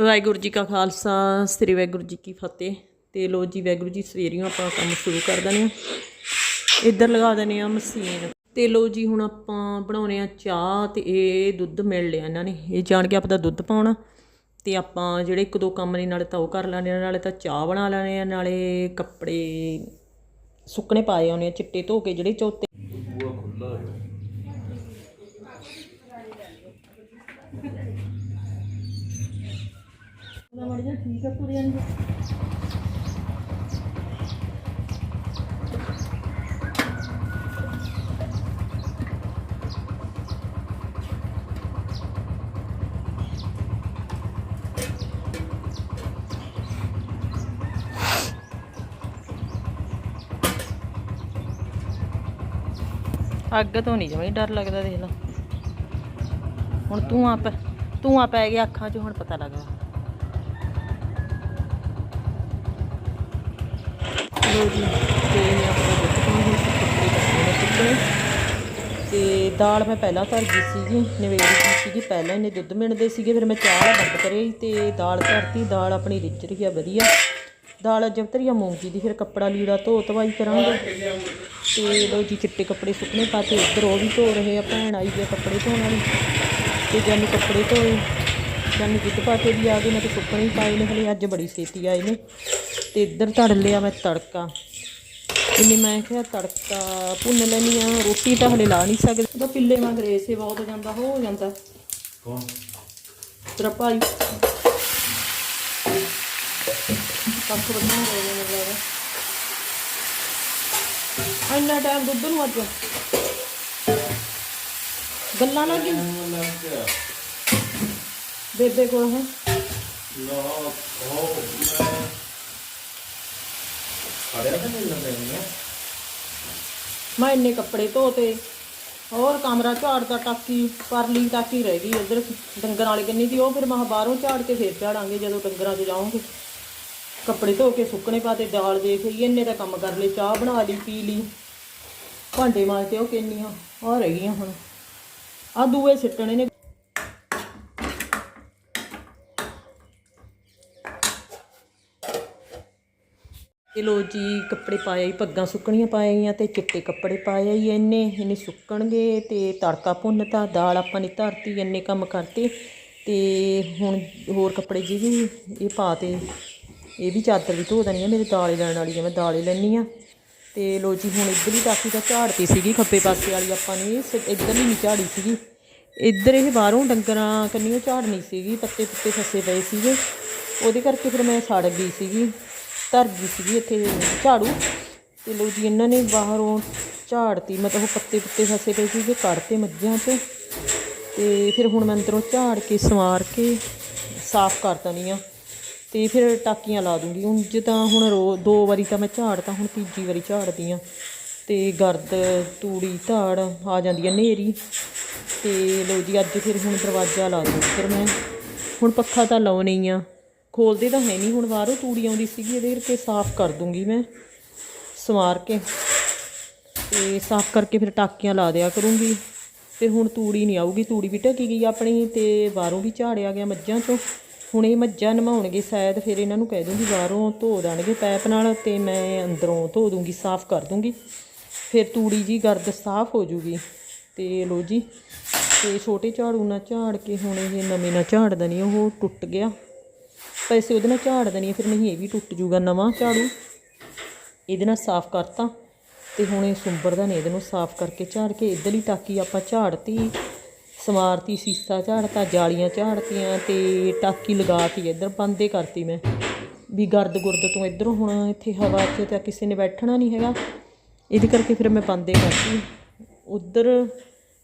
ਵਾਹਿਗੁਰੂ ਜੀ ਕਾ ਖਾਲਸਾ, ਸ੍ਰੀ ਵਾਹਿਗੁਰੂ ਜੀ ਕੀ ਫਤਿਹ। ਤੇ ਲੋ ਜੀ, ਵਾਹਿਗੁਰੂ ਜੀ ਸਵੇਰੀਓ ਆਪਾਂ ਕੰਮ ਸ਼ੁਰੂ ਕਰ ਦਨੇ ਆ ਇੱਧਰ ਲਗਾ ਦਨੇ ਆ ਮਸ਼ੀਨ। ਤੇ ਲੋ ਜੀ, ਹੁਣ ਆਪਾਂ ਬਣਾਉਨੇ ਆ ਚਾਹ ਤੇ ਇਹ ਦੁੱਧ ਮਿਲ ਲਿਆ ਇਹਨਾਂ ਨੇ। ਇਹ ਜਾਣ ਕੇ ਆਪਦਾ ਦੁੱਧ ਪਾਉਣਾ। ਤੇ ਆਪਾਂ ਜਿਹੜੇ ਇੱਕ ਦੋ ਕੰਮ ਨੇ ਨਾਲੇ ਤਾਂ ਉਹ ਕਰ ਲੈਣੇ ਆ, ਨਾਲੇ ਤਾਂ ਚਾਹ ਬਣਾ ਲੈਣੇ ਆ, ਨਾਲੇ ਕੱਪੜੇ ਸੁੱਕਣੇ ਪਾਏ ਆਉਣੇ ਆ, ਚਿੱਟੇ ਧੋ ਕੇ ਜਿਹੜੇ ਚੌਤੇ ਠੀਕ ਆ ਤੁਰਿਆ ਨਹੀਂ ਅੱਗ ਤੋਂ ਨਹੀਂ ਜਮਈ ਡਰ ਲੱਗਦਾ ਦੇਖ ਲਾ। ਹੁਣ ਤੂੰ ਆ ਪੈ ਤੂੰ ਆ ਪੈ ਗਿਆ ਅੱਖਾਂ 'ਚ, ਹੁਣ ਪਤਾ ਲੱਗਦਾ। ਲੋ ਜੀ। ਤੇ ਮੈਂ ਆਪਣਾ ਦੁੱਧ ਪਾਉਣ ਦੀ ਕੱਪੜੇ ਕੱਪੜੇ ਸੁੱਕਣੇ ਤੇ ਦਾਲ ਮੈਂ ਪਹਿਲਾਂ ਧਰ ਗਈ ਸੀਗੀ, ਨਵੇੜੀ ਦੀ ਸੀਗੀ। ਪਹਿਲਾਂ ਇਹਨੇ ਦੁੱਧ ਮਿਣਦੇ ਸੀਗੇ, ਫਿਰ ਮੈਂ ਚਾਹ ਵਾਲਾ ਬੰਦ ਕਰੇ ਤੇ ਦਾਲ ਧਰਤੀ, ਦਾਲ ਆਪਣੀ ਰਿੱਝ ਰਹੀ ਆ, ਵਧੀਆ। ਦਾਲ ਜਬ ਧਰੀਆ ਮੂੰਗੀ ਦੀ, ਫਿਰ ਕੱਪੜਾ ਲੀੜਾ ਧੋ ਧਵਾਈ ਕਰਾਂਗੇ। ਤੇ ਲੋ ਜੀ, ਚਿੱਟੇ ਕੱਪੜੇ ਸੁੱਕਣੇ ਪਾਤੇ ਇੱਧਰ ਉਹ ਵੀ ਧੋ ਰਹੇ ਆ, ਭੈਣ ਆਈ ਹੈ ਕੱਪੜੇ ਧੋਣ ਵਾਲੀ। ਤੇ ਜਾਨੂੰ ਕੱਪੜੇ ਧੋਏ ਜਾਨੂੰ ਦੁੱਧ ਪਾ ਕੇ ਵੀ ਆ ਗਏ ਮੈਂ ਤੇ ਸੁੱਕਣੇ ਹੀ ਪਾਏ ਨੇ ਹਲੇ ਅੱਜ ਬੜੀ ਛੇਤੀ ਆਏ ਨੇ। ਤੇ ਇੱਧਰ ਧੜ ਲਿਆ ਮੈਂ ਤੜਕਾ। ਇੰਨੇ ਮੈਂ ਕਿਹਾ ਤੜਕਾ ਭੁੰਨ ਲੈਣੀ ਆ ਰੋਟੀ ਤਾਂ ਹਲੇ ਲਾ ਨਹੀਂ ਸਕਦੇ। ਉਹਦਾ ਪਿੱਲੇ ਵਾਂਗ ਰੇਸੇ ਬਹੁਤ ਹੋ ਜਾਂਦਾ ਹੋ ਜਾਂਦਾ। ਕੌਣ? ਤੇਰਾ ਭਾਈ। ਕੱਖ ਬੰਨਾ ਹੋ ਗਿਆ ਮੈਨੂੰ ਲੱਗਦਾ। ਇੰਨਾ ਟਾਈਮ ਦੁੱਧ ਨੂੰ ਅੱਜ। ਗੱਲਾਂ ਲੱਗ ਗਈ ਬੇਬੇ ਕੋਲ ਹੈ। ਨਾ ਉਹ ਮੈਂ ਖੜਿਆ ਤਾਂ ਨਹੀਂ ਨਹੀਂ ਮੈਂ ਇੰਨੇ ਕੱਪੜੇ ਧੋਤੇ ਹੋਰ ਕਮਰਾ ਝਾੜਦਾ ਟਾਕੀ ਪਰਲੀ ਟਾਕੀ ਰਹਿ ਗਈ ਉਧਰ ਡੰਗਰ ਵਾਲੇ ਕੰਨੀ ਦੀ ਉਹ ਫਿਰ ਮੈਂ ਬਾਹਰੋਂ ਝਾੜ ਕੇ ਫੇਰ ਝਾੜਾਂਗੇ ਜਦੋਂ ਡੰਗਰਾਂ 'ਚ ਜਾਵਾਂਗੇ ਕੱਪੜੇ ਧੋ ਕੇ ਸੁੱਕਣੇ ਪਾਤੇ ਦਾਲ ਦੇਖ ਲਈ ਇੰਨੇ ਤਾਂ ਕੰਮ ਕਰ ਲਏ ਚਾਹ ਬਣਾ ਲਈ ਪੀ ਲਈ। ਭਾਂਡੇ ਮਾਂਜਤੇ ਉਹ ਕਿੰਨੀਆਂ ਆ ਰਹਿ ਗਈਆਂ ਹੁਣ। ਆ ਦੂਏ ਸਿੱਟਣੇ ਨੇ। ਇਹ ਲੋ ਜੀ, ਕੱਪੜੇ ਪਾਏ ਆਈ ਪੱਗਾਂ ਸੁੱਕਣੀਆਂ ਪਾਈਆਂ ਤੇ ਚਿੱਟੇ ਕੱਪੜੇ ਪਾਏ ਆਈ ਇੰਨੇ ਇਹਨੇ ਸੁੱਕਣਗੇ ਤੇ ਤੜਕਾ ਭੁੰਨਤਾ, ਦਾਲ ਆਪਾਂ ਨੇ ਧਰਤੀ ਇੰਨੇ ਕੰਮ ਕਰਤੇ ਤੇ ਹੁਣ ਹੋਰ ਕੱਪੜੇ ਜੀ ਵੀ ਇਹ ਪਾਤੇ ਇਹ ਵੀ ਚਾਦਰ ਵੀ ਧੋ ਦੇਣੀ ਆ, ਮੇਰੇ ਦਾਲੇ ਲੈਣ ਵਾਲੀ ਆ, ਮੈਂ ਦਾਲੇ ਲੈਣੀ ਆ। ਤੇ ਲੋ ਜੀ, ਹੁਣ ਇੱਧਰ ਹੀ ਟਾਕੀ ਤਾਂ ਝਾੜਤੀ ਸੀਗੀ, ਖੱਬੇ ਪਾਸੇ ਵਾਲੀ ਆਪਾਂ ਨੇ ਸ- ਇੱਧਰਲੀ ਨਹੀਂ ਝਾੜੀ ਸੀਗੀ। ਇੱਧਰ ਇਹ ਬਾਹਰੋਂ ਡੰਗਰਾਂ ਕੰਨੀਓ ਝਾੜਨੀ ਸੀਗੀ ਪੱਤੇ ਪੁੱਤੇ ਫਸੇ ਪਏ ਸੀਗੇ, ਉਹਦੇ ਕਰਕੇ ਫਿਰ ਮੈਂ ਸੜ ਗਈ ਸੀਗੀ। ਧਰ ਗਈ ਸੀਗੀ ਇੱਥੇ ਝਾੜੂ। ਤੇ ਲੋ ਜੀ, ਇਹਨਾਂ ਨੇ ਬਾਹਰੋਂ ਝਾੜਤੀ, ਮਤਲਬ ਉਹ ਪੱਤੇ ਪੁੱਤੇ ਫਸੇ ਪਏ ਸੀਗੇ, ਕੱਢਤੇ ਮੱਝਾਂ 'ਚ ਤੇ ਫਿਰ ਹੁਣ ਮੈਂ ਅੰਦਰੋਂ ਝਾੜ ਕੇ, ਸਵਾਰ ਕੇ ਸਾਫ਼ ਕਰ ਦਣੀ ਆ ਤੇ ਫਿਰ ਟਾਕੀਆਂ ਲਾ ਦੂੰਗੀ। ਹੁਣ ਜਿੱਦਾਂ ਹੁਣ ਰੋ, ਦੋ ਵਾਰੀ ਤਾਂ ਮੈਂ ਝਾੜਤਾ ਹੁਣ ਤੀਜੀ ਵਾਰੀ ਝਾੜਦੀ ਆ ਤੇ ਗਰਦ, ਤੂੜੀ, ਧਾੜ ਆ ਜਾਂਦੀ ਆ ਨੇਰੀ ਤੇ ਲੋ ਜੀ, ਅੱਜ ਫਿਰ ਹੁਣ ਦਰਵਾਜ਼ਾ ਲਾ ਦੂੰ ਫਿਰ ਮੈਂ ਹੁਣ ਪੱਖਾ ਤਾਂ ਲਾਉਣੀ ਆ। ਖੋਲਦੇ ਤਾਂ ਹੈ ਨਹੀਂ ਹੁਣ ਬਾਹਰੋਂ ਤੂੜੀ ਆਉਂਦੀ ਸੀਗੀ ਇਹਦੇ ਕਰਕੇ ਸਾਫ਼ ਕਰ ਦੂੰਗੀ ਮੈਂ। ਸਵਾਰ ਕੇ ਤੇ ਸਾਫ਼ ਕਰਕੇ ਫਿਰ ਟਾਕੀਆਂ ਲਾ ਦਿਆ ਕਰੂੰਗੀ। ਫਿਰ ਹੁਣ ਤੂੜੀ ਨਹੀਂ ਆਊਗੀ, ਤੂੜੀ ਵੀ ਢਕੀ ਗਈ ਆਪਣੀ ਤੇ ਬਾਹਰੋਂ ਵੀ ਝਾੜਿਆ ਗਿਆ ਮੱਝਾਂ ਚੋਂ। ਹੁਣ ਇਹ ਮੱਝਾਂ ਨਮਾਉਣਗੇ ਸ਼ਾਇਦ, ਫਿਰ ਇਹਨਾਂ ਨੂੰ ਕਹਿ ਦੂੰਗੀ ਬਾਹਰੋਂ ਧੋ ਦੇਣਗੇ ਪੈਪ ਨਾਲ ਤੇ ਮੈਂ ਅੰਦਰੋਂ ਧੋ ਦੂੰਗੀ, ਸਾਫ਼ ਕਰ ਦੂੰਗੀ। ਫਿਰ ਤੂੜੀ ਜੀ ਗਰਦ ਸਾਫ਼ ਹੋ ਜੂਗੀ ਤੇ ਲੋ ਜੀ, ਤੇ ਛੋਟੇ ਝਾੜੂ ਨਾਲ ਝਾੜ ਕੇ ਹੁਣ ਇਹ ਨਵੇਂ ਨਾਲ ਝਾੜਦਾ ਨਹੀਂ ਉਹ ਟੁੱਟ ਗਿਆ। ਪੈਸੇ ਉਹਦੇ ਨਾਲ ਝਾੜ ਦੇਣੀ ਫਿਰ ਨਹੀਂ, ਇਹ ਵੀ ਟੁੱਟ ਜੂਗਾ ਨਵਾਂ ਝਾੜੂ। ਇਹਦੇ ਨਾਲ ਸਾਫ਼ ਕਰਤਾ ਤੇ ਹੁਣ ਇਹ ਸੁੰਬਰ ਦਾ ਨੇ, ਇਹਦੇ ਨੂੰ ਸਾਫ਼ ਕਰਕੇ ਝਾੜ ਕੇ ਇੱਧਰਲੀ ਟਾਕੀ ਆਪਾਂ ਝਾੜਤੀ, ਸਮਾਰਤੀ ਸੀਸਾ ਝਾੜਤਾ, ਜਾਲੀਆਂ ਝਾੜਤੀਆਂ ਤੇ ਟਾਕੀ ਲਗਾਤੀ, ਇੱਧਰ ਬੰਦੇ ਕਰਤੀ ਮੈਂ। ਵੀ ਗਰਦ ਗੁਰਦ ਤੋਂ ਇੱਧਰੋਂ ਹੁਣ ਇੱਥੇ ਹਵਾ 'ਚ ਤਾਂ ਕਿਸੇ ਨੇ ਬੈਠਣਾ ਨਹੀਂ ਹੈਗਾ। ਇਹਦੇ ਕਰਕੇ ਫਿਰ ਮੈਂ ਬੰਦੇ ਕਰਤੀ। ਉੱਧਰ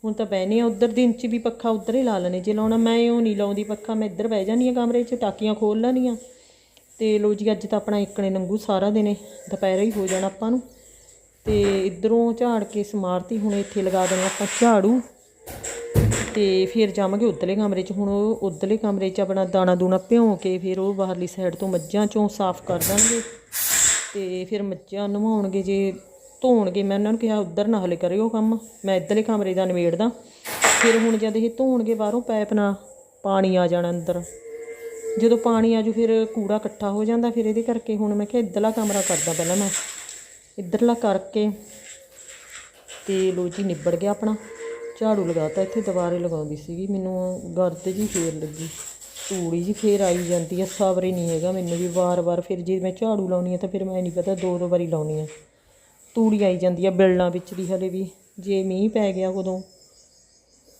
ਹੁਣ ਤਾਂ ਬਹਿਨੇ ਆ, ਉੱਧਰ ਦਿਨ 'ਚ ਵੀ ਪੱਖਾ ਉੱਧਰ ਹੀ ਲਾ ਲੈਣੇ। ਜੇ ਲਾਉਣਾ, ਮੈਂ ਉਹ ਨਹੀਂ ਲਾਉਂਦੀ ਪੱਖਾ, ਮੈਂ ਇੱਧਰ ਬਹਿ ਜਾਂਦੀ ਆ ਕਮਰੇ 'ਚ, ਟਾਕੀਆਂ ਖੋਲ ਲੈਣੀਆਂ। ਤੇ ਲੋ ਜੀ, ਅੱਜ ਤਾਂ ਆਪਣਾ ਇੱਕਣੇ ਨੰਗੂ ਸਾਰਾ ਦਿਨੇ, ਦੁਪਹਿਰੇ ਹੀ ਹੋ ਜਾਣਾ ਆਪਾਂ ਨੂੰ। ਤੇ ਇਧਰੋਂ ਝਾੜ ਕੇ ਸਮਾਰਤੀ, ਹੁਣ ਇੱਥੇ ਲਗਾ ਦੇਣਾ ਆਪਾਂ ਝਾੜੂ। ਤੇ ਫਿਰ ਜਾਵਾਂਗੇ ਉਧਰਲੇ ਕਮਰੇ 'ਚ। ਹੁਣ ਉਹ ਉਧਰਲੇ ਕਮਰੇ 'ਚ ਆਪਣਾ ਦਾਣਾ ਦੂਣਾ ਭਿਉਂ ਕੇ ਫਿਰ ਉਹ ਬਾਹਰਲੀ ਸਾਈਡ ਤੋਂ ਮੱਝਾਂ 'ਚੋਂ ਸਾਫ਼ ਕਰ ਦਾਂਗੇ। ਤੇ ਫਿਰ ਮੱਝਾਂ ਨਵਾਉਣਗੇ ਜੇ ਧੋਣਗੇ ਮੈਂ ਉਹਨਾਂ ਨੂੰ ਕਿਹਾ, ਉੱਧਰ ਨਾ ਹਲੇ ਕਰਿਓ ਕੰਮ, ਮੈਂ ਇੱਧਰਲੇ ਕਮਰੇ ਦਾ ਨਿਬੇੜਦਾ। ਫਿਰ ਹੁਣ ਜਦ ਇਹ ਧੋਣਗੇ ਬਾਹਰੋਂ ਪਾਈਪ ਨਾਲ ਪਾਣੀ ਆ ਜਾਣਾ ਅੰਦਰ। ਜਦੋਂ ਪਾਣੀ ਆਜੂ ਫਿਰ ਕੂੜਾ ਇਕੱਠਾ ਹੋ ਜਾਂਦਾ। ਫਿਰ ਇਹਦੇ ਕਰਕੇ ਹੁਣ ਮੈਂ ਕਿਹਾ, ਇੱਧਰਲਾ ਕਮਰਾ ਕਰਦਾ ਪਹਿਲਾਂ ਮੈਂ। ਇੱਧਰਲਾ ਕਰਕੇ ਤੇ ਲੋ ਜੀ, ਨਿਬੜ ਗਿਆ ਆਪਣਾ। ਝਾੜੂ ਲਗਾਤਾ ਇੱਥੇ, ਦੁਬਾਰੇ ਲਗਾਉਂਦੀ ਸੀਗੀ। ਮੈਨੂੰ ਗਰਦ ਜੀ ਫੇਰ ਲੱਗੀ। ਧੂੜੀ ਜੀ ਫੇਰ ਆਈ ਜਾਂਦੀ ਆ। ਸਬਰ ਨਹੀਂ ਹੈਗਾ ਮੈਨੂੰ ਵੀ, ਵਾਰ-ਵਾਰ ਫਿਰ ਜੇ ਮੈਂ ਝਾੜੂ ਲਾਉਣੀ ਆ ਤਾਂ ਫਿਰ ਮੈਂ ਨਹੀਂ ਪਤਾ ਦੋ ਦੋ ਵਾਰੀ ਲਾਉਣੀ ਆ। ਤੂੜੀ ਆਈ ਜਾਂਦੀ ਆ ਬਿਲਣਾ ਵਿੱਚ ਦੀ ਹਲੇ ਵੀ, ਜੇ ਮੀਂਹ ਪੈ ਗਿਆ ਉਦੋਂ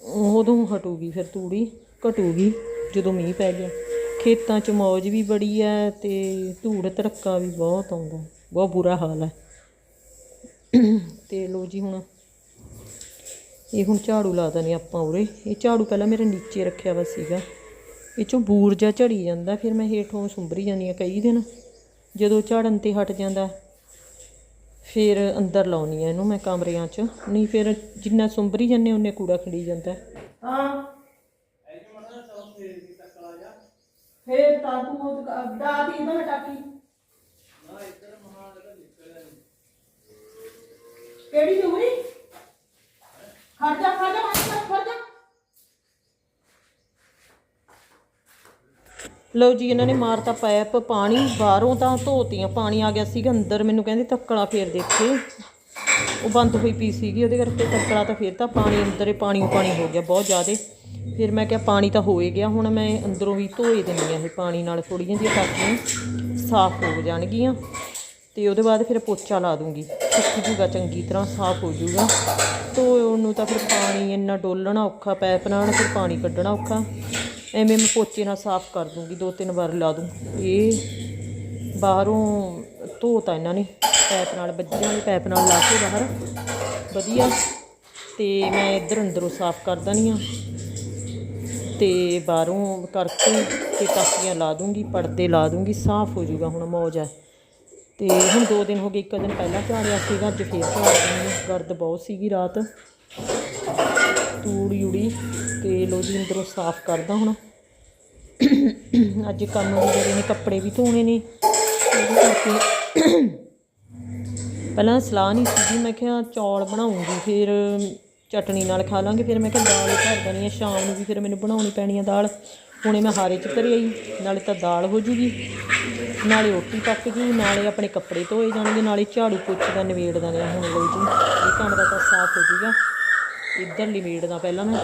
ਉਦੋਂ ਹਟੂਗੀ ਫਿਰ ਤੂੜੀ, ਘਟੂਗੀ ਜਦੋਂ ਮੀਂਹ ਪੈ ਗਿਆ। ਖੇਤਾਂ 'ਚ ਮੌਜ ਵੀ ਬੜੀ ਹੈ ਤੇ ਧੂੜ ਧੜਕਾ ਵੀ ਬਹੁਤ ਆਉਂਦਾ, ਬਹੁਤ ਬੁਰਾ ਹਾਲ ਹੈ ਤੇ ਲੋ ਜੀ ਹੁਣ, ਇਹ ਹੁਣ ਝਾੜੂ ਲਾ ਦਨੇ ਆਪਾਂ ਉਰੇ। ਇਹ ਝਾੜੂ ਪਹਿਲਾਂ ਮੇਰੇ ਨੀਚੇ ਰੱਖਿਆ ਵਾ ਸੀਗਾ। ਇਹ ਚੋਂ ਬੂਰ ਜਾ ਝੜੀ ਜਾਂਦਾ, ਫਿਰ ਮੈਂ ਹੇਠੋਂ ਸੁੰਬਰੀ ਜਾਂਦੀ ਆ ਕਈ ਦਿਨ। ਜਦੋਂ ਝਾੜਨ ਤੇ ਹਟ ਜਾਂਦਾ ਫਿਰ ਅੰਦਰ ਲਾਉਣੀ ਆ ਇਹਨੂੰ ਮੈਂ ਕਮਰਿਆਂ 'ਚ। ਨਹੀਂ ਫਿਰ ਜਿੰਨਾ ਸੁੰਬਰੀ ਜਾਂਦੇ ਉਹਨੇ ਕੂੜਾ ਖੜੀ ਜਾਂਦਾ। ਹਾਂ। ਫੇਰ ਤਾਂ ਤੂੰ ਦਾਦੀ ਨਾ ਟਾਕੀ। ਕਿਹੜੀ ਜੁਮਰੀ ਖੜ ਜਾ ਖੜ ਜਾ ਮਾਰ ਖੜ ਜਾ ਲਓ ਜੀ, ਇਹਨਾਂ ਨੇ ਮਾਰਤਾ ਪੈਪ ਪਾਣੀ ਬਾਹਰੋਂ ਤਾਂ ਧੋਤੀਆਂ, ਪਾਣੀ ਆ ਗਿਆ ਸੀਗਾ ਅੰਦਰ, ਮੈਨੂੰ ਕਹਿੰਦੇ ਤੱਕੜਾ ਫੇਰ ਦੇਖੇ। ਉਹ ਬੰਦ ਹੋਈ ਪੀ ਸੀਗੀ, ਉਹਦੇ ਕਰਕੇ ਤੱਕੜਾ ਤਾਂ ਫੇਰ ਤਾਂ ਪਾਣੀ ਅੰਦਰ ਹੀ ਪਾਣੀ ਪਾਣੀ ਹੋ ਗਿਆ ਬਹੁਤ ਜ਼ਿਆਦੇ। ਫਿਰ ਮੈਂ ਕਿਹਾ ਪਾਣੀ ਤਾਂ ਹੋਏ ਗਿਆ, ਹੁਣ ਮੈਂ ਅੰਦਰੋਂ ਵੀ ਧੋਏ ਦਿੰਦੀ ਆ ਇਹ ਪਾਣੀ ਨਾਲ ਥੋੜੀਆਂ ਜਿਹੀਆਂ ਤਾਕੀਆਂ ਸਾਫ਼ ਹੋ ਜਾਣਗੀਆਂ। ਤੇ ਉਹਦੇ ਬਾਅਦ ਫਿਰ ਪੋਚਾ ਲਾ ਦੂੰਗੀ। ਸੁੱਕ ਜੂਗਾ ਚੰਗੀ ਤਰ੍ਹਾਂ, ਸਾਫ਼ ਹੋ ਜੂਗਾ। ਧੋਏ ਉਹਨੂੰ ਤਾਂ ਫਿਰ ਪਾਣੀ ਇੰਨਾ ਡੋਲਣਾ ਔਖਾ ਪੈਪ ਨਾਲ ਫਿਰ ਪਾਣੀ ਕੱਢਣਾ ਔਖਾ। ਐਵੇਂ ਮੈਂ ਪੋਚੇ ਨਾਲ ਸਾਫ਼ ਕਰ ਦੂੰਗੀ, ਦੋ ਤਿੰਨ ਵਾਰ ਲਾ ਦੂੰ। ਇਹ ਬਾਹਰੋਂ ਧੋਤਾ ਇਹਨਾਂ ਨੇ, ਪੈਪ ਨਾਲ ਬੱਜਿਆਂ ਵਾਲੇ ਪੈਪ ਨਾਲ ਲਾ ਕੇ ਬਾਹਰ। ਵਧੀਆ। ਤੇ ਮੈਂ ਇੱਧਰ ਅੰਦਰੋਂ ਸਾਫ਼ ਕਰ ਦਣੀ ਆ। ਤੇ ਬਾਹਰੋਂ ਕਰਕੇ ਤੇ ਟਾਕੀਆਂ ਲਾ ਦੂੰਗੀ, ਪਰਦੇ ਲਾ ਦੂੰਗੀ, ਸਾਫ਼ ਹੋ ਜਾਊਗਾ ਹੁਣ ਮੌਜ ਹੈ ਤੇ ਹੁਣ ਦੋ ਦਿਨ ਹੋ ਗਏ, ਇੱਕ ਦਿਨ ਪਹਿਲਾਂ ਝਾੜਿਆ ਸੀਗਾ, ਅੱਜ ਫੇਰ ਝਾੜ ਦਿੰਦੀ ਗਰਦ ਬਹੁਤ ਸੀਗੀ ਰਾਤ। ਤੂੜੀ ਉੜੀ ਤੇ ਲੋ ਜੀ ਅੰਦਰੋਂ ਸਾਫ਼ ਕਰਦਾ ਹੁਣ। ਅੱਜ ਕੰਮ ਜਿਹੜੇ ਨੇ ਕੱਪੜੇ ਵੀ ਧੋਣੇ ਨੇ। ਪਹਿਲਾਂ ਸਲਾਹ ਨਹੀਂ ਸੀਗੀ, ਮੈਂ ਕਿਹਾ ਚੌਲ ਬਣਾਉਂਗੀ, ਫਿਰ ਚਟਣੀ ਨਾਲ ਖਾ ਲਾਂਗੇ। ਫਿਰ ਮੈਂ ਕਿਹਾ ਦਾਲ ਹੀ ਧਰ ਦੇਣੀ ਆ, ਸ਼ਾਮ ਨੂੰ ਵੀ ਫਿਰ ਮੈਨੂੰ ਬਣਾਉਣੀ ਪੈਣੀ ਆ ਦਾਲ। ਹੁਣੇ ਮੈਂ ਹਾਰੇ ਚ ਧਰੀ ਆਈ, ਨਾਲੇ ਤਾਂ ਦਾਲ ਹੋ ਜੂਗੀ। ਨਾਲੇ ਰੋਟੀ ਪੱਕ ਜੂ, ਨਾਲੇ ਆਪਣੇ ਕੱਪੜੇ ਧੋਏ ਜਾਣਗੇ, ਨਾਲੇ ਝਾੜੂ ਪੋਚੇ ਦਾ ਨਿਬੇੜ ਦਨੇ ਹੁਣ ਲਓ ਜੀ। ਇਹ ਕਮਰਾ ਤਾਂ ਸਾਫ਼ ਹੋ ਜੂਗਾ। ਇੱਧਰ ਨਿਬੇੜਦਾ ਪਹਿਲਾਂ ਮੈਂ।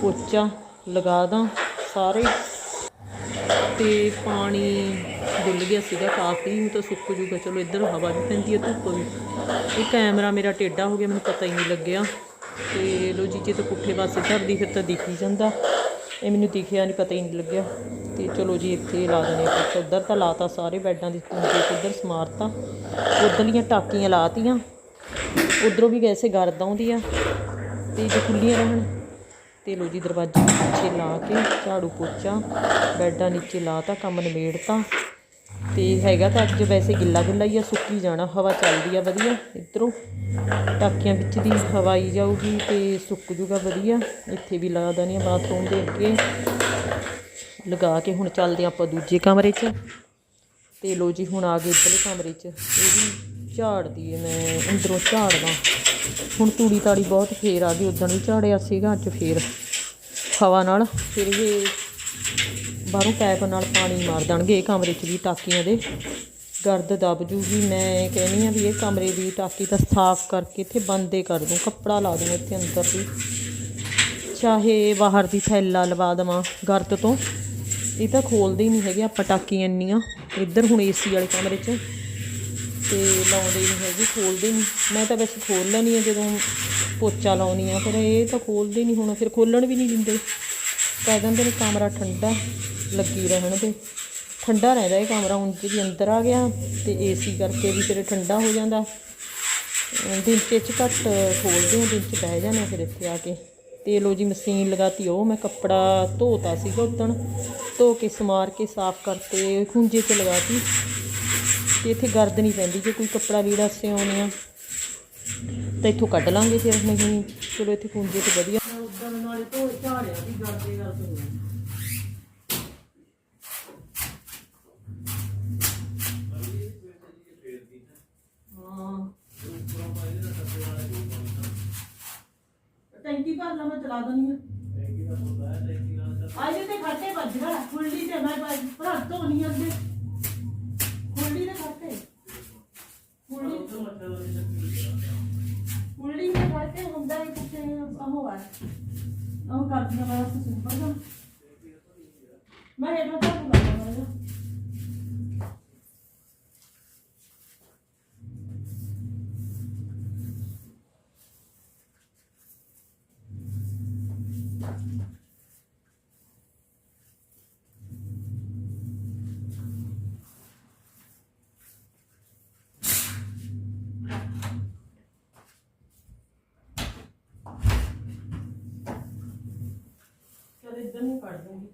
ਪੋਚਾ ਲਗਾ ਦਾਂ ਸਾਰੇ। ਤੇ ਪਾਣੀ ਡੁੱਲ ਗਿਆ ਸੀਗਾ ਕਾਫੀ ਹੁਣ ਤਾਂ ਸੁੱਕ ਜੂਗਾ। ਚਲੋ ਇੱਧਰ ਹਵਾ ਵੀ ਪੈਂਦੀ ਹੈ ਧੁੱਪ ਵੀ। ਇਹ ਕੈਮਰਾ ਮੇਰਾ ਟੇਢਾ ਹੋ ਗਿਆ, ਮੈਨੂੰ ਪਤਾ ਹੀ ਨਹੀਂ ਲੱਗਿਆ। ਤੇ ਲੋ ਜੀ, ਜੇ ਤਾਂ ਪੁੱਠੇ ਪਾਸੇ ਧਰਦੀ, ਫਿਰ ਤਾਂ ਦਿਖ ਹੀ ਜਾਂਦਾ। ਇਹ ਮੈਨੂੰ ਦਿਖਿਆ ਨਹੀਂ ਪਤਾ ਹੀ ਨਹੀਂ ਲੱਗਿਆ। ਤੇ ਚਲੋ ਜੀ, ਇੱਥੇ ਲਾ ਦਨੇ ਕੁਛ ਉੱਧਰ ਤਾਂ ਲਾਤਾ ਸਾਰੇ ਬੈੱਡਾਂ ਦੀ ਕੁੰਡੇ ਉੱਧਰ ਸਮਾਰਤਾ। ਉੱਧਰਲੀਆਂ ਟਾਕੀਆਂ ਲਾਤੀਆਂ। ਉਧਰੋਂ ਵੀ ਵੈਸੇ ਗਰਦ ਆਉਂਦੀ ਆ ਤੇ ਜੇ ਖੁੱਲੀਆਂ ਰਹਿਣ, ਤੇ ਲੋ ਜੀ ਦਰਵਾਜ਼ੇ ਪਿੱਛੇ ਲਾ ਕੇ ਝਾੜੂ ਪੋਚਾ, ਬੈੱਡਾਂ ਨੀਚੇ ਲਾਤਾ, ਕੰਮ ਨਿਬੇੜਤਾ। ਤੇ ਹੈਗਾ ਤਾਂ ਅੱਜ ਵੈਸੇ ਗਿੱਲਾ ਗਿੱਲਾ ਹੀ ਆ, ਸੁੱਕੀ ਜਾਣਾ, ਹਵਾ ਚੱਲਦੀ ਆ ਵਧੀਆ, ਇਧਰੋਂ ਟਾਕੀਆਂ ਵਿੱਚ ਦੀ ਹਵਾ ਆਈ ਜਾਊਗੀ ਤੇ ਸੁੱਕ ਜੂਗਾ ਵਧੀਆ। ਇੱਥੇ ਵੀ ਲਾ ਦਨੀ ਆ ਬਾਥਰੂਮ ਦੇ ਅੱਗੇ। ਲਗਾ ਕੇ ਹੁਣ ਚੱਲਦੇ ਹਾਂ ਆਪਾਂ ਦੂਜੇ ਕਮਰੇ 'ਚ। ਤੇ ਲੋ ਜੀ ਹੁਣ ਆ ਗਏ ਇੱਧਰਲੇ ਕਮਰੇ 'ਚ। ਇਹ ਵੀ ਝਾੜਦੀ ਏ, ਮੈਂ ਅੰਦਰੋਂ ਝਾੜਦਾ। ਹੁਣ ਤੂੜੀ ਤਾੜੀ ਬਹੁਤ ਫੇਰ ਆ ਗਈ ਉਦੋਂ ਵੀ ਝਾੜਿਆ ਸੀਗਾ, ਅੱਜ ਫੇਰ ਹਵਾ ਨਾਲ, ਫਿਰ ਇਹ ਬਾਹਰੋਂ ਪੈਪ ਨਾਲ ਪਾਣੀ ਮਾਰ ਦੇਣਗੇ, ਇਹ ਕਮਰੇ 'ਚ ਵੀ ਟਾਕੀਆਂ ਦੇ। ਗਰਦ ਦਬ ਜੂਗੀ, ਮੈਂ ਕਹਿੰਦੀ ਆ ਵੀ ਇਹ ਕਮਰੇ ਦੀ ਟਾਕੀ ਤਾਂ ਸਾਫ਼ ਕਰਕੇ ਇੱਥੇ ਬੰਦੇ ਕਰ ਦੂੰ, ਕੱਪੜਾ ਲਾ ਦੂੰ ਇੱਥੇ ਅੰਦਰ ਵੀ। ਚਾਹੇ ਬਾਹਰ ਦੀ ਥੈਲਾ ਲਵਾ ਦੇਵਾਂ ਗਰਦ ਤੋਂ, ਇਹ ਤਾਂ ਖੋਲਦੇ ਹੀ ਨਹੀਂ ਹੈਗੇ ਆਪਾਂ ਟਾਕੀਆਂ ਇੰਨੀਆਂ। ਇੱਧਰ ਹੁਣ ਏਸੀ ਵਾਲੇ ਕਮਰੇ 'ਚ ਤੇ ਲਾਉਂਦੇ ਨਹੀਂ ਹੈਗੇ, ਖੋਲਦੇ ਨਹੀਂ ਮੈਂ ਤਾਂ ਵੈਸੇ ਖੋਲ ਲੈਣੀ ਆ ਜਦੋਂ ਪੋਚਾ ਲਾਉਣੀ ਆ ਫਿਰ ਇਹ ਤਾਂ ਖੋਲਦੇ ਨਹੀਂ ਹੁਣ, ਫਿਰ ਖੋਲਣ ਵੀ ਨਹੀਂ ਦਿੰਦੇ। ਕਹਿ ਦਿੰਦੇ ਨੇ ਕਮਰਾ ਠੰਡਾ ਲੱਗੀ ਰਹਿਣ ਦੇ। ਠੰਡਾ ਰਹਿੰਦਾ ਇਹ ਕਮਰਾ, ਹੁਣ ਜੀ ਅੰਦਰ ਆ ਗਿਆ ਤੇ ਏਸੀ ਕਰਕੇ ਵੀ ਫਿਰ ਠੰਡਾ ਹੋ ਜਾਂਦਾ। ਦਿਨ 'ਚ ਘੱਟ ਖੋਲਦੇ ਹਾਂ, ਦਿਨ 'ਚ ਬਹਿ ਜਾਂਦੇ ਫਿਰ ਇੱਥੇ ਆ ਕੇ। ਤੇ ਲੋ ਜੀ ਮਸ਼ੀਨ ਲਗਾਤੀ ਉਹ, ਮੈਂ ਕੱਪੜਾ ਧੋਤਾ ਸੀਗਾ ਉਦਣ। ਧੋ ਕੇ ਸਮਾਰ ਕੇ ਸਾਫ਼ ਕਰਤੇ, ਖੁੰਝੇ 'ਚ ਲਗਾਤੀ। ਤੇ ਇੱਥੇ ਗਰਦ ਨਹੀਂ ਪੈਂਦੀ, ਜੇ ਕੋਈ ਕੱਪੜਾ ਲੀੜਾ ਸਿਉਣੇ ਆ ਤਾਂ ਇੱਥੋਂ ਕੱਢ ਲਾਂਗੇ ਫਿਰ ਨਹੀਂ, ਚਲੋ ਇੱਥੇ ਖੁੰਝੇ 'ਚ ਵਧੀਆ। ਉਦੋਂ ਨਾਲੇ ਧੋ ਝਾੜਿਆ ਵੀ ਗਰਦੇ ਗਰਦ ਟੈਂਕੀ ਭਰ ਲਾ, ਮੈਂ ਚਲਾ ਦਣੀ ਆ ਆਏ ਤੇ ਖਾਤੇ ਵੱਜ ਗਿਆ ਖੁੱਲੀ ਤੇ ਮੈਂ ਭਾਈ ਭਰਾ ਤੋਂ ਨਹੀਂ ਆਂਦੇ ਖੁੱਲੀ ਦੇ ਖਾਤੇ ਖੁੱਲੀ ਖੁੱਲੀ ਦੇ ਖਾਤੇ ਹੁੰਦਾ ਹੈ ਉਹ ਆ। ਉਹ ਕਰਦੀਆਂ ਵਾਲਾ ਤੁਸੀਂ ਪੜਦਾ ਨਹੀਂ ਕੱਢ ਦੂੰਗੀ।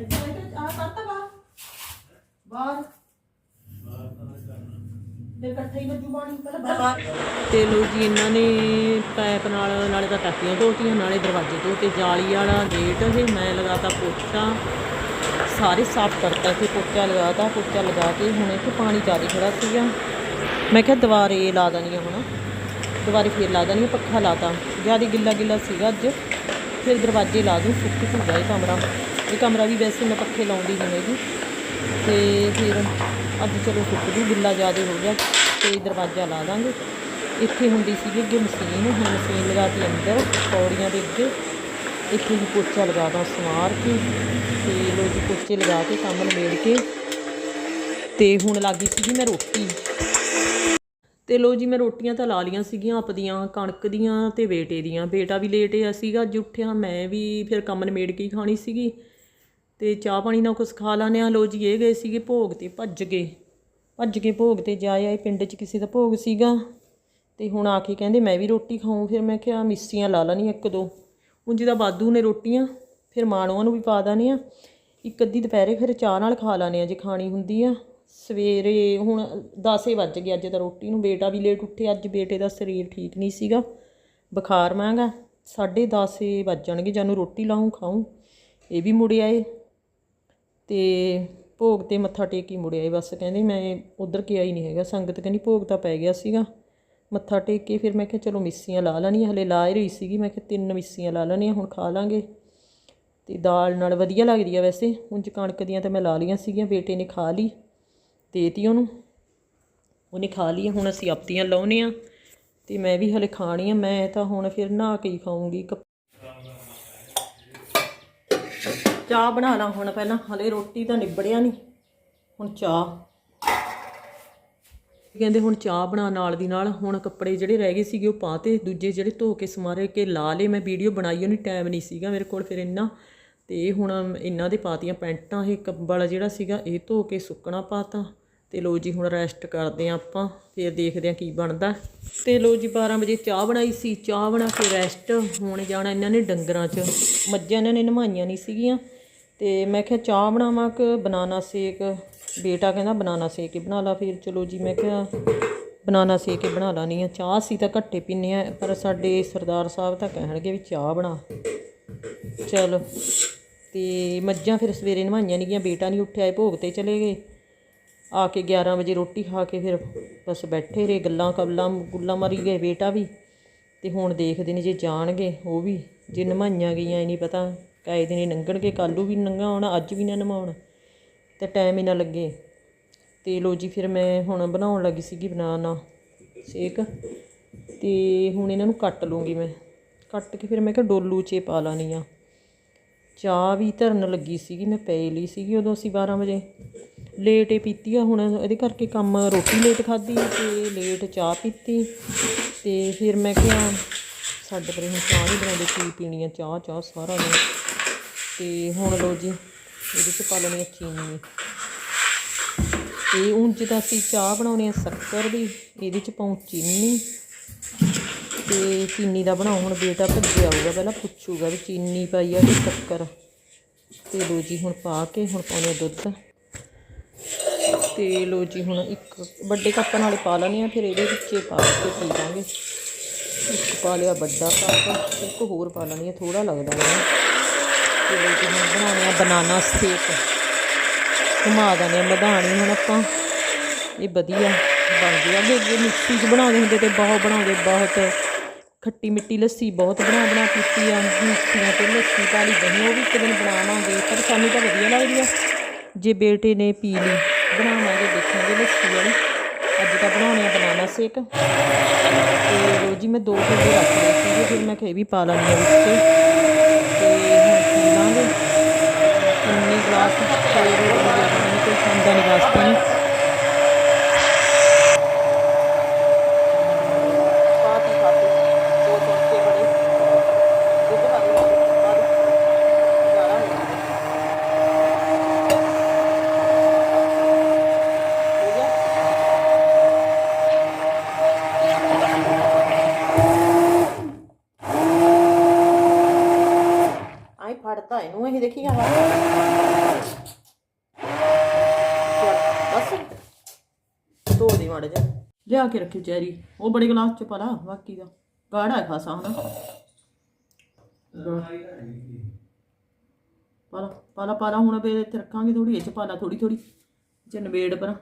ਇਦਾਂ ਇਹ ਆ ਕਰਤਾ ਬਾਹਰ। ਬਾਹਰ। ਤੇ ਇਕੱਠੇ ਹੀ ਵੱਜੂ ਪਾਣੀ ਪਹਿਲਾਂ ਬਾਹਰ। ਤੇ ਲੋ ਜੀ, ਇਹਨਾਂ ਨੇ ਪੈਪ ਨਾਲ, ਨਾਲੇ ਤਾਂ ਟਾਕੀਆਂ ਧੋਤੀਆਂ, ਨਾਲੇ ਦਰਵਾਜ਼ੇ ਧੋਤੇ, ਜਾਲੀ ਵਾਲਾ ਗੇਟ ਇਹ ਮੈਂ ਲਗਾਤਾ ਪੋਚਾ। ਸਾਰੇ ਸਾਫ਼ ਕਰਤਾ ਸੀ ਪੋਚਾ ਲਗਾਤਾ, ਪੋਚਾ ਲਗਾ ਕੇ ਹੁਣ ਇੱਥੇ ਪਾਣੀ ਜ਼ਿਆਦਾ ਖੜਾ ਸੀਗਾ। ਮੈਂ ਕਿਹਾ ਦੁਬਾਰੇ ਲਾ ਦੇਣੀ ਆ ਹੁਣ। ਦੁਬਾਰੇ ਫੇਰ ਲਾ ਦੇਣੀ ਆ, ਪੱਖਾ ਲਾਤਾ। ਜ਼ਿਆਦਾ ਗਿੱਲਾ ਗਿੱਲਾ ਸੀਗਾ ਅੱਜ। ਫਿਰ ਦਰਵਾਜ਼ੇ ਲਾ ਦੂੰ, ਸੁੱਕ ਜੂਗਾ ਇਹ ਕਮਰਾ। ਇਹ ਕਮਰਾ ਵੀ ਵੈਸੇ ਮੈਂ ਪੱਖੇ ਲਾਉਂਦੀ ਨਹੀਂ ਹੈਗੀ। ਤੇ ਫਿਰ ਅੱਜ ਚਲੋ ਸੁੱਕ ਜੂ, ਗਿੱਲਾ ਜ਼ਿਆਦਾ ਹੋ ਗਿਆ, ਤੇ ਦਰਵਾਜ਼ਾ ਲਾ ਦਾਂਗੇ। ਇੱਥੇ ਹੁੰਦੀ ਸੀਗੀ ਅੱਗੇ ਮਸ਼ੀਨ, ਹੁਣ ਮਸ਼ੀਨ ਲਗਾ ਕੇ ਅੰਦਰ, ਪੌੜੀਆਂ ਦੇ ਅੱਗੇ। ਇੱਥੇ ਵੀ ਪੋਚਾ ਲਗਾਦਾ ਸਵਾਰ ਕੇ। ਤੇ ਲੋ ਜੀ, ਪੋਚੇ ਲਗਾ ਕੇ, ਕੰਮ ਨਿਬੇੜ ਕੇ। ਤੇ ਹੁਣ ਲੱਗੀ ਸੀਗੀ ਮੈਂ ਰੋਟੀ। ਤੇ ਲੋ ਜੀ, ਮੈਂ ਰੋਟੀਆਂ ਤਾਂ ਲਾ ਲੀਆਂ ਸੀਗੀਆਂ ਆਪਦੀਆਂ ਕਣਕ ਦੀਆਂ ਤੇ ਬੇਟੇ ਦੀਆਂ। ਬੇਟਾ ਵੀ ਲੇਟ ਆ ਸੀਗਾ, ਅੱਜ ਉੱਠਿਆ, ਮੈਂ ਵੀ ਫਿਰ ਕੰਮ ਨਿਬੇੜ ਕੇ ਹੀ ਖਾਣੀ ਸੀਗੀ। ਤੇ ਚਾਹ ਪਾਣੀ ਨਾਲ ਕੁਛ ਖਾ ਲਾਨੇ ਆ। ਲੋ ਜੀ, ਇਹ ਗਏ ਸੀਗੇ ਭੋਗ ਤੇ ਭੱਜ ਗਏ। ਭੱਜ ਕੇ ਭੋਗ ਤੇ ਜਾ ਆਏ ਪਿੰਡ 'ਚ ਕਿਸੇ ਦਾ ਭੋਗ ਸੀਗਾ। ਤੇ ਹੁਣ ਆ ਕੇ ਕਹਿੰਦੇ, ਮੈਂ ਵੀ ਰੋਟੀ ਖਾਉਂ ਫਿਰ ਮੈਂ ਕਿਹਾ, ਮਿੱਸੀਆਂ ਲਾ ਲੈਣੀ ਇੱਕ ਦੋ। ਉਂਝ ਦਾ ਬਾਦੂ ਨੇ ਰੋਟੀਆਂ, ਫਿਰ ਮਾਣੂਆਂ ਨੂੰ ਵੀ ਪਾ ਦਾਨੇ ਆ। ਇੱਕ ਅੱਧੀ ਦੁਪਹਿਰੇ ਫਿਰ ਚਾਹ ਨਾਲ ਖਾ ਲਾਨੇ ਆ ਜੇ ਖਾਣੀ ਹੁੰਦੀ ਆ। ਸਵੇਰੇ ਹੁਣ 10 ਵੱਜ ਗਏ ਅੱਜ ਤਾਂ ਰੋਟੀ ਨੂੰ, ਬੇਟਾ ਵੀ ਲੇਟ ਉੱਠੇ, ਅੱਜ ਬੇਟੇ ਦਾ ਸਰੀਰ ਠੀਕ ਨਹੀਂ ਸੀਗਾ। ਬੁਖਾਰ ਮਾਂਗਾ 10:30 ਵੱਜ ਜਾਣਗੇ ਜਾਨੂੰ ਰੋਟੀ ਲਾਉਂ ਖਾਉਂ ਇਹ ਵੀ ਮੁੜ ਆਏ ਤੇ ਭੋਗ ਤੇ ਮੱਥਾ ਟੇਕ ਕੇ ਮੁੜ ਆਏ ਬਸ, ਕਹਿੰਦੇ ਮੈਂ ਉਧਰ ਗਿਆ ਹੀ ਨਹੀਂ ਹੈਗਾ। ਸੰਗਤ ਕਹਿੰਦੀ ਭੋਗ ਤਾਂ ਪੈ ਗਿਆ ਸੀਗਾ। ਮੱਥਾ ਟੇਕ ਕੇ ਫਿਰ ਮੈਂ ਕਿਹਾ ਚਲੋ ਮਿੱਸੀਆਂ ਲਾ ਲੈਣੀਆਂ, ਹਲੇ ਲਾ ਹੀ ਰਹੀ ਸੀਗੀ। ਮੈਂ ਕਿਹਾ ਤਿੰਨ ਮਿੱਸੀਆਂ ਲਾ ਲੈਣੀਆਂ, ਹੁਣ ਖਾ ਲਾਂਗੇ। ਤੇ ਦਾਲ ਨਾਲ ਵਧੀਆ ਲੱਗਦੀ ਆ ਵੈਸੇ, ਉਂਝ ਕਣਕ ਦੀਆਂ ਤਾਂ ਮੈਂ ਲਾ ਲੀਆਂ ਸੀਗੀਆਂ, ਬੇਟੇ ਨੇ ਖਾ ਲਈ। ਦੇਤੀ ਉਹਨੂੰ। ਉਹਨੇ ਖਾ ਲਈ ਹੁਣ ਅਸੀਂ ਆਪਤੀਆਂ ਲਾਉਨੇ ਆ ਤੇ ਮੈਂ ਵੀ ਹਲੇ ਖਾਣੀ ਆ, ਮੈਂ ਤਾਂ ਹੁਣ ਫਿਰ ਨਹਾ ਕੇ ਹੀ ਖਾਊਂਗੀ ਕੱਪ- ਚਾਹ ਬਣਾ ਲਾਂ ਹੁਣ ਪਹਿਲਾਂ, ਹਲੇ ਰੋਟੀ ਤਾਂ ਨਿਬੜਿਆ ਨਹੀਂ ਹੁਣ ਚਾਹ। ਕਹਿੰਦੇ ਹੁਣ ਚਾਹ ਬਣਾ ਨਾਲ ਦੀ ਨਾਲ, ਹੁਣ ਕੱਪੜੇ ਜਿਹੜੇ ਰਹਿ ਗਏ ਸੀਗੇ ਉਹ ਪਾਤੇ ਦੂਜੇ ਜਿਹੜੇ ਧੋ ਕੇ ਸਮਾਰੇ ਕੇ ਲਾ ਲਏ, ਮੈਂ ਵੀਡੀਓ ਬਣਾਈ, ਉਹਨੂੰ ਟਾਈਮ ਨਹੀਂ ਸੀਗਾ ਮੇਰੇ ਕੋਲ ਫਿਰ ਇੰਨਾ। ਤੇ ਹੁਣ ਇਹਨਾਂ ਦੇ ਪਾਤੀਆਂ ਪੈਂਟਾਂ, ਇਹ ਕੰਬਲ ਜਿਹੜਾ ਸੀਗਾ, ਇਹ ਧੋ ਕੇ ਸੁੱਕਣਾ ਪਾਤਾ। ਤੇ ਲੋ ਜੀ, ਹੁਣ ਰੈਸਟ ਕਰਦੇ ਆਂ ਆਪਾਂ, ਫਿਰ ਦੇਖਦੇ ਆਂ ਕੀ ਬਣਦਾ। ਤੇ ਲੋ ਜੀ 12 ਵਜੇ ਚਾਹ ਬਣਾਈ ਸੀ, ਚਾਹ ਬਣਾ ਕੇ ਰੈਸਟ ਹੁਣ ਜਾਣਾ ਇਹਨਾਂ ਨੇ ਡੰਗਰਾਂ 'ਚ। ਮੱਝਾਂ ਇਹਨਾਂ ਨੇ ਨਮਾਈਆਂ ਨਹੀਂ ਸੀਗੀਆਂ। ਤੇ ਮੈਂ ਕਿਹਾ ਚਾਹ ਬਣਾਵਾਂ ਕਿ ਬਨਾਨਾ ਸ਼ੇਕ ਬੇਟਾ ਕਹਿੰਦਾ ਬਨਾਨਾ ਸ਼ੇਕ ਹੀ ਬਣਾ ਲਾ ਫਿਰ। ਚਲੋ ਜੀ, ਮੈਂ ਕਿਹਾ ਬਨਾਨਾ ਸ਼ੇਕ ਹੀ ਬਣਾ ਲਾਨੀ ਆ। ਚਾਹ ਸੀ ਤਾਂ ਘੱਟੇ ਪੀਨੇ ਆ ਪਰ ਸਾਡੇ ਸਰਦਾਰ ਸਾਹਿਬ ਤਾਂ ਕਹਿਣਗੇ ਵੀ ਚਾਹ ਬਣਾ। ਚਲੋ, ਤੇ ਮੱਝਾਂ ਫਿਰ ਸਵੇਰੇ ਨਵਾਈਆਂ ਨਹੀਂ ਗਈਆਂ, ਬੇਟਾ ਨਹੀਂ ਉੱਠਿਆ, ਇਹ ਭੋਗ ਤੇ ਚਲੇ ਗਏ। ਆ ਕੇ 11 ਵਜੇ ਰੋਟੀ ਖਾ ਕੇ ਫਿਰ ਬਸ ਬੈਠੇ ਰਹੇ, ਗੱਲਾਂ ਕਬਲਾਂ ਗੁੱਲਾਂ ਮਾਰੀ ਗਏ ਬੇਟਾ ਵੀ। ਤੇ ਹੁਣ ਦੇਖਦੇ ਨੇ ਜੇ ਜਾਣਗੇ, ਉਹ ਵੀ ਜੇ ਨਮਾਈਆਂ ਗਈਆਂ, ਇਹ ਨਹੀਂ ਪਤਾ ਕਾਏ ਦਿਨ ਲੰਘਣਗੇ ਕੱਲੂ ਵੀ ਨੰਗਾ ਆਉਣਾ ਅੱਜ ਵੀ ਨਾ ਨਮਾਉਣ। ਤੇ ਟਾਈਮ ਹੀ ਨਾ ਲੱਗੇ। ਤੇ ਲੋ ਜੀ, ਫਿਰ ਮੈਂ ਹੁਣ ਬਣਾਉਣ ਲੱਗੀ ਸੀਗੀ ਬਨਾਨਾ ਸ਼ੇਕ। ਤੇ ਹੁਣ ਇਹਨਾਂ ਨੂੰ ਕੱਟ ਲੂੰਗੀ ਮੈਂ। ਕੱਟ ਕੇ ਫਿਰ ਮੈਂ ਕਿਹਾ ਡੋਲੂ 'ਚ ਪਾ ਲਾਨੀ ਆ। ਚਾਹ ਵੀ ਧਰਨ ਲੱਗੀ ਸੀਗੀ, ਮੈਂ ਪੈ ਲਈ ਸੀਗੀ ਉਦੋਂ ਅਸੀਂ 12 ਵਜੇ। ਲੇਟ ਹੀ ਪੀਤੀ ਆ, ਹੁਣ ਇਹਦੇ ਕਰਕੇ ਕੰਮ ਰੋਟੀ ਲੇਟ ਖਾਧੀ ਤੇ ਲੇਟ ਚਾਹ ਪੀਤੀ। ਤੇ ਫਿਰ ਮੈਂ ਕਿਹਾ, ਸਾਡੇ ਪਰੇ ਹੁਣ ਚਾਹ ਨਹੀਂ ਬਣਾਉਂਦੇ, ਕੀ ਪੀਣੀ ਆ? ਚਾਹ ਚਾਹ ਸਾਰਾ ਦਿਨ। ਤੇ ਹੁਣ ਲੋ ਜੀ, ਇਹਦੇ 'ਚ ਪਾ ਲੈਣੀ ਆ ਚੀਨੀ। ਤੇ ਉਂਝ ਤਾਂ ਅਸੀਂ ਚਾਹ ਬਣਾਉਣੀ ਆ ਸ਼ੱਕਰ ਦੀ, ਇਹਦੇ 'ਚ ਪਾਉਂ ਚੀਨੀ। ਤੇ ਚੀਨੀ ਦਾ ਬਣਾਓ ਹੁਣ ਬੇਟਾ ਭੱਜਿਆ ਆਊਗਾ ਪਹਿਲਾਂ ਪੁੱਛੂਗਾ ਵੀ ਚੀਨੀ ਪਾਈ ਆ ਕਿ ਸ਼ੱਕਰ। ਤੇ ਲੋ ਜੀ, ਹੁਣ ਪਾ ਕੇ, ਹੁਣ ਪਾਉਣੇ ਦੁੱਧ। ਤੇ ਲੋ ਜੀ ਹੁਣ ਇੱਕ ਵੱਡੇ ਕੱਪ ਨਾਲ ਪਾ ਲੈਣੇ ਆ ਫਿਰ ਇਹਦੇ ਵਿੱਚ ਪਾ ਕੇ ਪੀ ਲਾਂਗੇ। ਇੱਕ ਪਾ ਲਿਆ ਵੱਡਾ ਕੱਪ, ਇੱਕ ਹੋਰ ਪਾ ਲੈਣੀ ਆ ਥੋੜਾ ਲੱਗਦਾ ਮੈਨੂੰ ਤੇ ਲੋ ਜੀ ਹੁਣ ਬਣਾਉਣੇ ਆ ਬਨਾਨਾ ਸ਼ੇਕ। ਘੁਮਾ ਦਾਂਗੇ ਆ ਮਧਾਣੀ ਹੁਣ ਆਪਾਂ। ਇਹ ਵਧੀਆ ਬਣ ਗਿਆ। ਅੱਗੇ ਜੇ ਮਿਕਸੀ 'ਚ ਬਣਾਉਂਦੇ ਹੁੰਦੇ ਤੇ ਬਹੁਤ ਬਣਾਉਂਦੇ, ਬਹੁਤ ਖੱਟੀ ਮਿੱਟੀ ਲੱਸੀ ਬਹੁਤ ਬਣਾ ਬਣਾ ਪੀਤੀ ਆ। ਮਿੱਠੀਆਂ ਤੇ ਲੱਸੀ ਕਾਲੀ ਦਹੀਂ, ਉਹ ਵੀ ਇੱਕ ਦਿਨ ਬਣਾਵਾਂਗੇ। ਪਰ ਸਾਨੂੰ ਤਾਂ ਵਧੀਆ ਲੱਗਦੀ ਆ। ਜੇ ਬੇਟੇ ਨੇ ਪੀ ਲਈ। ਬਣਾਵਾਂਗੇ, ਦੇਖਾਂਗੇ ਲੱਸੀ ਵਾਲੀ ਅੱਜ ਤਾਂ ਬਣਾਉਣੇ ਆ ਬਨਾਨਾ ਸ਼ੇਕ ਤੇ ਰੋਜੀ ਮੈਂ ਦੋ ਕਿਲੋ ਰੱਖ ਲਏ ਸੀਗੇ, ਫਿਰ ਮੈਂ ਕਿਹਾ ਵੀ ਪਾ ਲੈਣੀ ਆ ਵਿੱਚ। ਤੇ ਹੁਣ ਪੀ ਲਾਂਗੇ। ਕਿੰਨੇ ਗਲਾਸ, ਹੋਰ ਮੈਨੂੰ ਕੋਈ ਖਾਂਦਾ ਨਹੀਂ ਵਾਸਤਾ ਨਹੀਂ ਪਾਤੀ ਪਾਤੀ ਦੋ ਚਮਚੇ ਬੜੇ ਦੁੱਧ ਪਾ ਦੇ ਪਾ ਦੇ ਜ਼ਿਆਦਾ ਹੋ ਗਿਆ ਹੋ ਗਿਆ ਆਈ ਫੜਦਾ ਇਹਨੂੰ ਇਹ ਦੇਖੀ ਆ ਬਸ ਧੋ ਦੇ ਮੜ ਜਾ ਲਿਆ ਕੇ ਰੱਖੀ ਚੈਰੀ। ਉਹ ਬੜੇ ਗਲਾਸ ਚ ਪਾ ਲਾ ਬਾਕੀ ਦਾ। ਗਾੜਾ ਹੈ ਖਾਸਾ ਹਨਾ ਪਾਲਾ ਪਾਲਾ ਪਾਲਾ ਹੁਣ ਫੇਰ ਇੱਥੇ ਰੱਖਾਂਗੇ ਥੋੜੀ ਇਹ ਚ ਪਾਲਾ ਥੋੜੀ ਥੋੜੀ ਚ ਨਵੇੜ ਪਰ।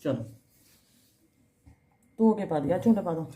ਚਲੋ। ਧੋ ਕੇ ਪਾ ਦਿਆ ਝੋਲਾ ਪਾ ਦੋ।